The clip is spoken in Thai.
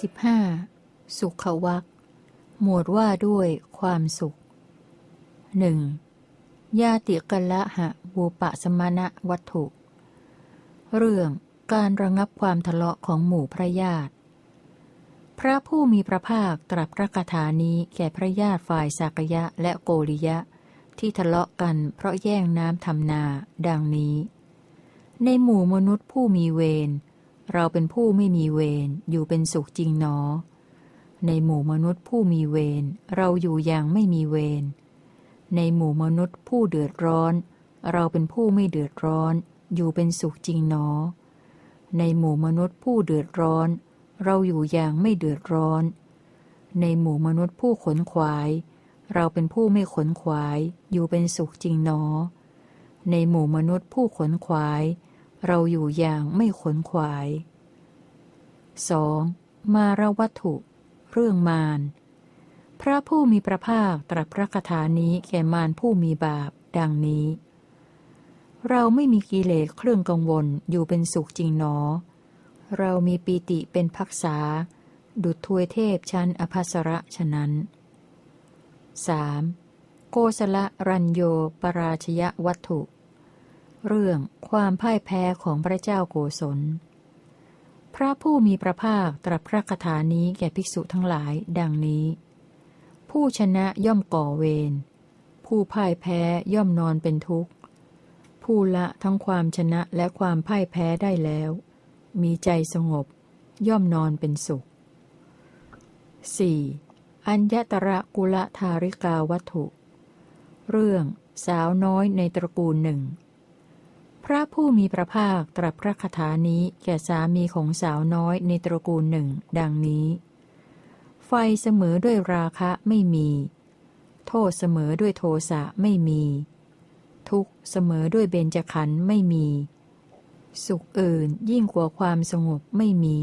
15. สุขวักหมวดว่าด้วยความสุขหนึ่งญาติกัลละหะบูปะสมณะวัตถุ เรื่องการระงับความทะเลาะของหมู่พระญาติ พระผู้มีพระภาคตรัสพระคาถานี้แก่พระญาติฝ่ายสักยะและโกริยะ ที่ทะเลาะกันเพราะแย่งน้ำทำนา ดังนี้ ในหมู่มนุษย์ผู้มีเวร เราเป็นผู้ไม่มีเวรอยู่เป็นสุขจริงหนอ ในหมู่มนุษย์ผู้มีเวรเราอยู่อย่างไม่มีเวรในหมู่มนุษย์ผู้เดือดร้อน เราเป็นผู้ไม่เดือดร้อน อยู่เป็นสุขจริงหนอ ในหมู่มนุษย์ผู้เดือดร้อน เราอยู่อย่างไม่เดือดร้อน ในหมู่มนุษย์ผู้ขนขวาย เราเป็นผู้ไม่ขนขวาย อยู่เป็นสุขจริงหนอ ในหมู่มนุษย์ผู้ขนขวาย เราอยู่อย่างไม่ขนขวาย 2. มารวัตถุ เรื่องมาร พระผู้มีพระภาคตรัสพระคาถานี้แก่มารผู้มีบาป ดังนี้ เราไม่มีกิเลสเครื่องกังวลอยู่เป็นสุขจริงหนอ เรามีปีติเป็นพักษา ดุจทวยเทพชั้นอภัสระฉะนั้น 3. โกสละรัญโยปราชยวัตถุ เรื่องความพ่ายแพ้ของพระเจ้าโกศล พระผู้มีพระภาคตรัสพระคาถานี้แก่ภิกษุทั้งหลาย ดังนี้ ผู้ชนะย่อมก่อเวร ผู้พ่ายแพ้ย่อมนอนเป็นทุกข์ ผู้ละทั้งความชนะและความพ่ายแพ้ได้แล้ว มีใจสงบ ย่อมนอนเป็นสุข 4. อัญญตระกุลธาริกาวัตถุ เรื่องสาวน้อยในตระกูลหนึ่ง พระผู้มีพระภาคตรัสพระคาถานี้แก่สามีของสาวน้อยในตระกูลหนึ่ง ดังนี้ ไฟเสมอด้วยราคะไม่มี โทษเสมอด้วยโทสะไม่มี ทุกเสมอด้วยเบญจขันธ์ไม่มี สุขอื่นยิ่งกว่าความสงบไม่มี